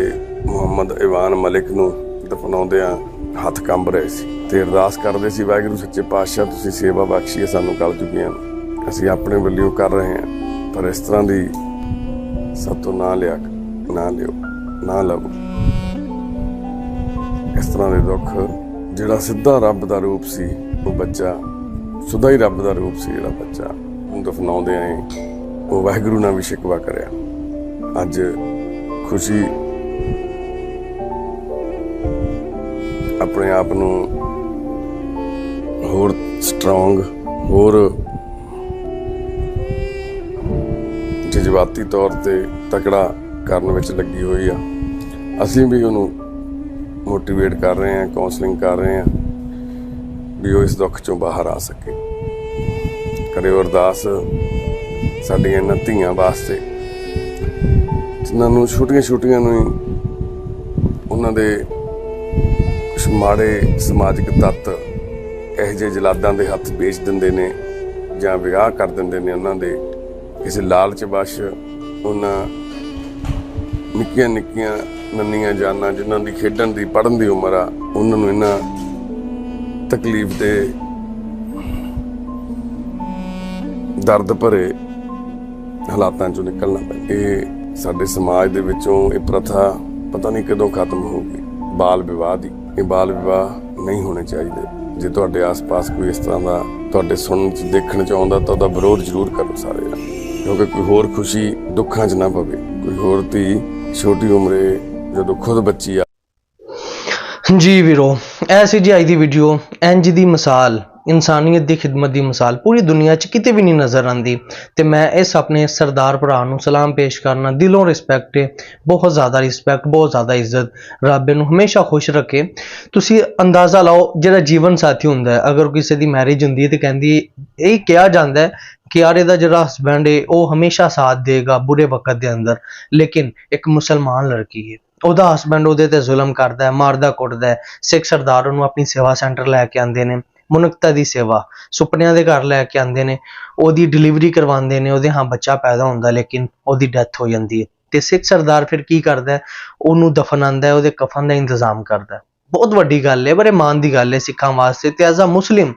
ਮੁਹੰਮਦ ਇਵਾਨ ਮਲਿਕ ਨੂੰ ਦਫਨਾਉਂਦਿਆਂ ਹੱਥ ਕੰਬ ਰਹੇ ਸੀ ਤੇ ਅਰਦਾਸ ਕਰਦੇ ਸੀ, ਵਾਹਿਗੁਰੂ, ਸੱਚੇ ਪਾਤਸ਼ਾਹ, ਤੁਸੀਂ ਸੇਵਾ ਬਖਸ਼ੀਏ ਸਾਨੂੰ ਕੱਲ ਚੁੱਕੀਆਂ ਨੂੰ। ਅਸੀਂ ਆਪਣੇ ਵੱਲੋਂ ਕਰ ਰਹੇ ਹਾਂ, ਪਰ ਇਸ ਤਰ੍ਹਾਂ ਦੀ ਸਤੋਂ ਨਾ ਲਿਆ ਨਾ ਲਿਓ, ਨਾ ਲਵੋ ਇਸ ਤਰ੍ਹਾਂ ਦੇ ਦੁੱਖ ਜਿਹੜਾ ਸਿੱਧਾ ਰੱਬ ਦਾ ਰੂਪ ਸੀ, ਉਹ ਬੱਚਾ ਸੁਦਾ ਹੀ ਰੱਬ ਦਾ ਰੂਪ ਸੀ ਜਿਹੜਾ ਬੱਚਾ ਉਹਨੂੰ ਦਫਨਾਉਂਦੇ ਆਏ ਉਹ ਵਾਹਿਗੁਰੂ ਨਾਲ ਵੀ ਸ਼ਿਕਵਾ ਕਰਿਆ ਅੱਜ ਖੁਸ਼ੀ ਆਪਣੇ ਆਪ ਨੂੰ ਹੋਰ ਸਟਰੋਂਗ ਹੋਰ ਜਜ਼ਬਾਤੀ ਤੌਰ ਤੇ ਤਕੜਾ ਕਰਨ ਵਿੱਚ ਲੱਗੀ ਹੋਈ ਆ। ਅਸੀਂ ਵੀ ਉਹਨੂੰ ਮੋਟੀਵੇਟ ਕਰ ਰਹੇ ਹਾਂ ਕਾਉਂਸਲਿੰਗ ਕਰ ਰਹੇ ਹਾਂ ਵੀ ਉਹ ਇਸ ਦੁੱਖ ਚੋਂ ਬਾਹਰ ਆ ਸਕੇ। ਕਰਿਓ ਅਰਦਾਸ ਸਾਡੀਆਂ ਇਹਨਾਂ ਧੀਆਂ ਵਾਸਤੇ, ਜਿਨ੍ਹਾਂ ਨੂੰ ਛੋਟੀਆਂ ਛੋਟੀਆਂ ਨੂੰ ਹੀ ਉਹਨਾਂ ਦੇ ਮਾੜੇ ਸਮਾਜਿਕ ਤੱਤ ਇਹੋ ਜਿਹੇ ਜਲਾਦਾਂ ਦੇ ਹੱਥ ਵੇਚ ਦਿੰਦੇ ਨੇ ਜਾਂ ਵਿਆਹ ਕਰ ਦਿੰਦੇ ਨੇ ਉਹਨਾਂ ਦੇ ਕਿਸੇ ਲਾਲਚ ਵਸ਼ ਉਹਨਾਂ ਨਿੱਕੀਆਂ ਨਿੱਕੀਆਂ ਨੰਨੀਆਂ ਜਾਨਾਂ ਜਿਨ੍ਹਾਂ ਦੀ ਖੇਡਣ ਦੀ, ਪੜ੍ਹਨ ਦੀ ਉਮਰ ਆ, ਉਹਨਾਂ ਨੂੰ ਇਹਨਾਂ ਤਕਲੀਫ ਦੇ ਦਰਦ ਭਰੇ ਹਾਲਾਤਾਂ ਚੋਂ ਨਿਕਲਣਾ ਪੈਂਦਾ ਇਹ ਸਾਡੇ ਸਮਾਜ ਦੇ ਵਿੱਚੋਂ ਇਹ ਪ੍ਰਥਾ ਪਤਾ ਨਹੀਂ ਕਦੋਂ ਖਤਮ ਹੋਊਗੀ, ਬਾਲ ਵਿਵਾਹ ਦੀ। ਇਹ ਬਾਲ ਵਿਵਾਹ ਨਹੀਂ ਹੋਣੇ ਚਾਹੀਦੇ। ਜੇ ਤੁਹਾਡੇ ਆਸ-ਪਾਸ ਕੋਈ ਇਸ ਤਰ੍ਹਾਂ ਦਾ ਤੁਹਾਡੇ ਸੁਣਨ ਚ, ਦੇਖਣ ਚ ਆਉਂਦਾ, ਤਾਂ ਉਹਦਾ ਵਿਰੋਧ ਜ਼ਰੂਰ ਕਰੋ ਸਾਰੇ ਕਿਉਂਕਿ ਕੋਈ ਹੋਰ ਖੁਸ਼ੀ ਦੁੱਖਾਂ 'ਚ ਨਾ ਪਵੇ। ਕੋਈ ਹੋਰ ਧੀ ਛੋਟੀ ਉਮਰੇ ਜਦੋਂ ਖੁਦ ਬੱਚੀ ਆ ਜੀ ਵੀਰੋ ਐਸੀ ਜੀ ਅੱਜ ਦੀ ਵੀਡੀਓ ਇੰਜ ਦੀ ਮਿਸਾਲ। ਇਨਸਾਨੀਅਤ ਦੀ ਖਿਦਮਤ ਦੀ ਮਿਸਾਲ ਪੂਰੀ ਦੁਨੀਆ 'ਚ ਕਿਤੇ ਵੀ ਨਹੀਂ ਨਜ਼ਰ ਆਂਦੀ ਤੇ ਮੈਂ ਇਸ ਆਪਣੇ ਸਰਦਾਰ ਭਰਾ ਨੂੰ ਸਲਾਮ ਪੇਸ਼ ਕਰਨਾ ਦਿਲੋਂ ਰਿਸਪੈਕਟ ਹੈ। ਬਹੁਤ ਜ਼ਿਆਦਾ ਰਿਸਪੈਕਟ ਬਹੁਤ ਜ਼ਿਆਦਾ ਇੱਜ਼ਤ। ਰੱਬ ਨੂੰ ਹਮੇਸ਼ਾ ਖੁਸ਼ ਰੱਖੇ। ਤੁਸੀਂ ਅੰਦਾਜ਼ਾ ਲਾਓ ਜਿਹੜਾ ਜੀਵਨ ਸਾਥੀ ਹੁੰਦਾ ਹੈ। ਅਗਰ ਕਿਸੇ ਦੀ ਮੈਰਿਜ ਹੁੰਦੀ ਹੈ ਤੇ ਕਹਿੰਦੀ ਇਹ ਕਿਹਾ ਜਾਂਦਾ ਹੈ ਕਿ ਯਾਰ ਇਹਦਾ ਜਿਹੜਾ ਹਸਬੈਂਡ ਹੈ, ਉਹ ਹਮੇਸ਼ਾ ਸਾਥ ਦੇਗਾ ਬੁਰੇ ਵਕਤ ਦੇ ਅੰਦਰ। ਲੇਕਿਨ ਇੱਕ ਮੁਸਲਮਾਨ ਲੜਕੀ ਹੈ। ਉਹਦਾ ਹਸਬੰਡ ਉਹਦੇ ਤੇ ਜ਼ੁਲਮ ਕਰਦਾ ਹੈ, ਮਾਰਦਾ ਕੁੱਟਦਾ ਹੈ। ਸਿੱਖ ਸਰਦਾਰ ਉਹਨੂੰ ਆਪਣੀ ਸੇਵਾ ਸੈਂਟਰ ਲੈ ਕੇ ਆਉਂਦੇ ਨੇ। ਮਨੁੱਖਤਾ ਦੀ ਸੇਵਾ, ਸੁਪਨਿਆਂ ਦੇ ਘਰ ਲੈ ਕੇ ਆਉਂਦੇ ਨੇ, ਉਹਦੀ ਡਿਲੀਵਰੀ ਕਰਵਾਉਂਦੇ ਨੇ, ਉਹਦੇ ਹਾਂ ਬੱਚਾ ਪੈਦਾ ਹੁੰਦਾ, ਲੇਕਿਨ ਉਹਦੀ ਡੈਥ ਹੋ ਜਾਂਦੀ ਹੈ। ਤੇ ਸਿੱਖ ਸਰਦਾਰ ਫਿਰ ਕੀ ਕਰਦਾ ਉਹਨੂੰ ਦਫਨਾਉਂਦਾ ਹੈ, ਉਹਦੇ ਕਫਨ ਦਾ ਇੰਤਜ਼ਾਮ ਕਰਦਾ ਬਹੁਤ ਵੱਡੀ ਗੱਲ ਹੈ, ਬੜੇ ਮਾਣ ਦੀ ਗੱਲ ਹੈ ਸਿੱਖਾਂ ਵਾਸਤੇ। ਤੇ ਐਜ਼ ਅ ਮੁਸਲਿਮ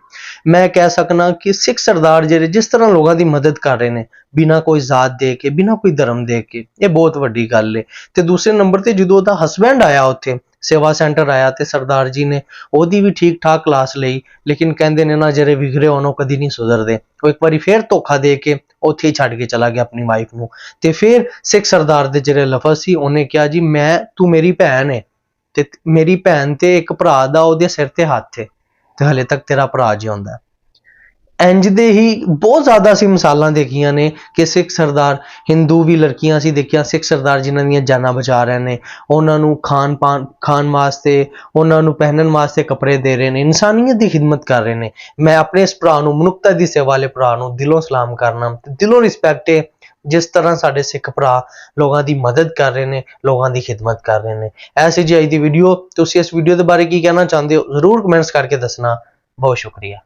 ਮੈਂ ਕਹਿ ਸਕਣਾ ਕਿ ਸਿੱਖ ਸਰਦਾਰ ਜਿਹੜੇ ਜਿਸ ਤਰ੍ਹਾਂ ਲੋਕਾਂ ਦੀ ਮਦਦ ਕਰ ਰਹੇ ਨੇ, ਬਿਨਾ ਕੋਈ ਜ਼ਾਤ ਦੇ ਕੇ, ਬਿਨਾ ਕੋਈ ਧਰਮ ਦੇ ਕੇ, ਇਹ ਬਹੁਤ ਵੱਡੀ ਗੱਲ ਹੈ। ਤੇ ਦੂਸਰੇ ਨੰਬਰ ਤੇ ਜਦੋਂ ਉਹਦਾ ਹਸਬੈਂਡ ਆਇਆ ਉੱਥੇ ਸੇਵਾ ਸੈਂਟਰ ਆਇਆ ਤੇ ਸਰਦਾਰ ਜੀ ਨੇ ਉਹਦੀ ਵੀ ਠੀਕ ਠਾਕ ਕਲਾਸ ਲਈ, ਲੇਕਿਨ ਕਹਿੰਦੇ ਨੇ ਨਾ ਜਿਹੜੇ ਵਿਗੜੇ ਹੋਣ, ਉਹ ਕਦੀ ਨਹੀਂ ਸੁਧਰਦੇ। ਉਹ ਇੱਕ ਵਾਰੀ ਫੇਰ ਧੋਖਾ ਦੇ ਕੇ ਉੱਥੇ ਹੀ ਛੱਡ ਕੇ ਚਲਾ ਗਿਆ ਆਪਣੀ ਵਾਈਫ ਨੂੰ। ਤੇ ਫਿਰ ਸਿੱਖ ਸਰਦਾਰ ਦੇ ਜਿਹੜੇ ਲਫ਼ਜ਼ ਸੀ, ਉਹਨੇ ਕਿਹਾ, ਜੀ, ਮੈਂ, ਤੂੰ ਮੇਰੀ ਭੈਣ ਹੈ ਤੇ ਮੇਰੀ ਭੈਣ ਤੇ ਇੱਕ ਭਰਾ ਦਾ ਉਹਦੇ ਸਿਰ ਤੇ ਹੱਥ ਹੈ ਤੇ ਹਲੇ ਤੱਕ ਤੇਰਾ ਭਰਾ ਜਿਉਂਦਾ ਇੰਜ ਦੇ ਹੀ ਬਹੁਤ ਜ਼ਿਆਦਾ ਸੀ ਮਿਸਾਲਾਂ ਦੇਖੀਆਂ ਨੇ ਕਿ ਸਿੱਖ ਸਰਦਾਰ, ਹਿੰਦੂ ਵੀ ਲੜਕੀਆਂ ਸੀ ਦੇਖਿਆ, ਸਿੱਖ ਸਰਦਾਰ ਜਿਨ੍ਹਾਂ ਦੀਆਂ ਜਾਨਾਂ ਬਚਾ ਰਹੇ ਨੇ। ਉਹਨਾਂ ਨੂੰ ਖਾਣ ਪਾਣ, ਖਾਣ ਵਾਸਤੇ, ਉਹਨਾਂ ਨੂੰ ਪਹਿਨਣ ਵਾਸਤੇ ਕੱਪੜੇ ਦੇ ਰਹੇ ਨੇ, ਇਨਸਾਨੀਅਤ ਦੀ ਖਿਦਮਤ ਕਰ ਰਹੇ ਨੇ। ਮੈਂ ਆਪਣੇ ਇਸ ਭਰਾ ਨੂੰ, ਮਨੁੱਖਤਾ ਦੀ ਸੇਵਾ ਵਾਲੇ ਭਰਾ ਨੂੰ ਦਿਲੋਂ ਸਲਾਮ ਕਰਨਾ ਤੇ ਦਿਲੋਂ ਰਿਸਪੈਕਟ ਹੈ ਜਿਸ ਤਰ੍ਹਾਂ ਸਾਡੇ ਸਿੱਖ ਭਰਾ ਲੋਕਾਂ ਦੀ ਮਦਦ ਕਰ ਰਹੇ ਨੇ, ਲੋਕਾਂ ਦੀ ਖਿਦਮਤ ਕਰ ਰਹੇ ਨੇ। ਐਸੀ ਜੀ ਅੱਜ ਦੀ ਵੀਡੀਓ ਤੁਸੀਂ ਇਸ ਵੀਡੀਓ ਦੇ ਬਾਰੇ ਕੀ ਕਹਿਣਾ ਚਾਹੁੰਦੇ ਹੋ, ਜ਼ਰੂਰ ਕਮੈਂਟਸ ਕਰਕੇ ਦੱਸਣਾ। ਬਹੁਤ ਸ਼ੁਕਰੀਆ।